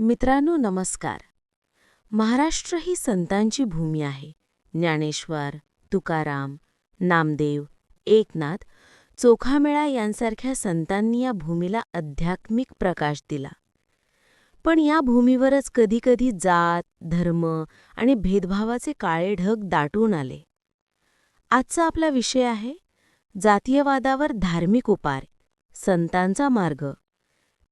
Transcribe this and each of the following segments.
मित्रांनो नमस्कार. महाराष्ट्र ही संतांची भूमी आहे. ज्ञानेश्वर तुकाराम नामदेव एकनाथ चोखामेळा यांसारख्या संतांनी या भूमीला आध्यात्मिक प्रकाश दिला. पण या भूमीवरच कधीकधी जात धर्म आणि भेदभावाचे काळे ढग दाटून आले. आजचा आपला विषय आहे जातीयवादावर धार्मिक उपार संतांचा मार्ग.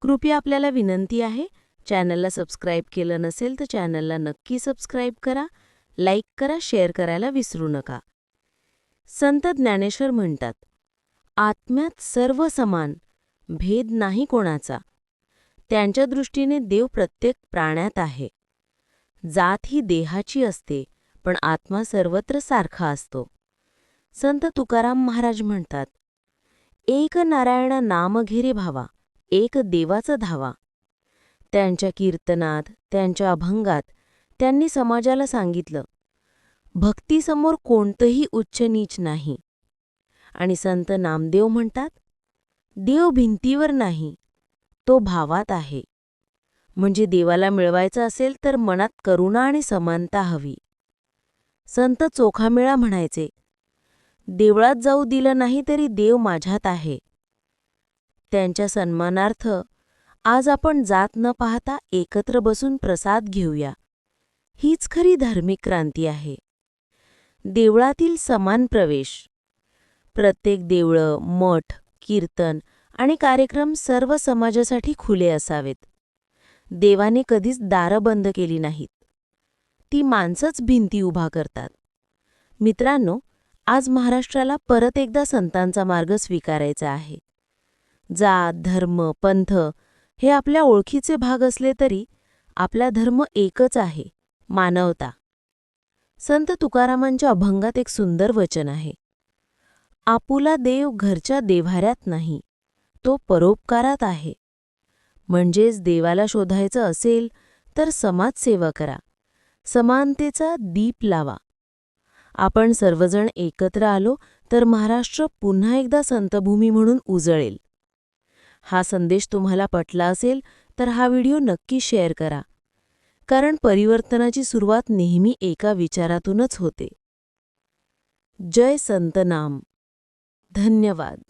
कृपया आपल्याला विनंती आहे चॅनलला सबस्क्राईब केलं नसेल तर चॅनलला नक्की सबस्क्राईब करा लाईक करा शेअर करायला विसरू नका. संत ज्ञानेश्वर म्हणतात आत्म्यात सर्व समान भेद नाही कोणाचा. त्यांच्या दृष्टीने देव प्रत्येक प्राण्यात आहे. जात ही देहाची असते पण आत्मा सर्वत्र सारखा असतो. संत तुकाराम महाराज म्हणतात एक नारायण नाम घेरे भावा एक देवाचा धावा. त्यांच्या कीर्तनात त्यांच्या अभंगात त्यांनी समाजाला सांगितलं भक्तीसमोर कोणतंही उच्च नीच नाही. आणि संत नामदेव म्हणतात देव भिंतीवर नाही तो भावात आहे. म्हणजे देवाला मिळवायचं असेल तर मनात करुणा आणि समानता हवी. संत चोखामेळा म्हणायचे देवळात जाऊ दिलं नाही तरी देव माझ्यात आहे. त्यांच्या सन्मानार्थ आज आपण जात न पाहता एकत्र बसून प्रसाद घेऊया. हीच खरी धार्मिक क्रांती आहे. देवळातील समान प्रवेश. प्रत्येक देवळं मठ कीर्तन आणि कार्यक्रम सर्व समाजासाठी खुले असावेत. देवाने कधीच दारं बंद केली नाहीत. ती माणसंच भिंती उभा करतात. मित्रांनो आज महाराष्ट्राला परत एकदा संतांचा मार्ग स्वीकारायचा आहे. जात धर्म पंथ हे आपल्या ओळखीचे भाग असले तरी आपला धर्म एकच आहे मानवता. संत तुकारामांच्या अभंगात एक सुंदर वचन आहे. आपुला देव घरच्या देव्हाऱ्यात नाही तो परोपकारात आहे. म्हणजेच देवाला शोधायचं असेल तर समाजसेवा करा समानतेचा दीप लावा. आपण सर्वजण एकत्र आलो तर महाराष्ट्र पुन्हा एकदा संतभूमी म्हणून उजळेल. हा संदेश तुम्हाला पटला असेल तर हा व्हिडिओ नक्की शेअर करा. कारण परिवर्तनाची सुरुवात नेहमी एका विचारातूनच होते. जय संतनाम. धन्यवाद.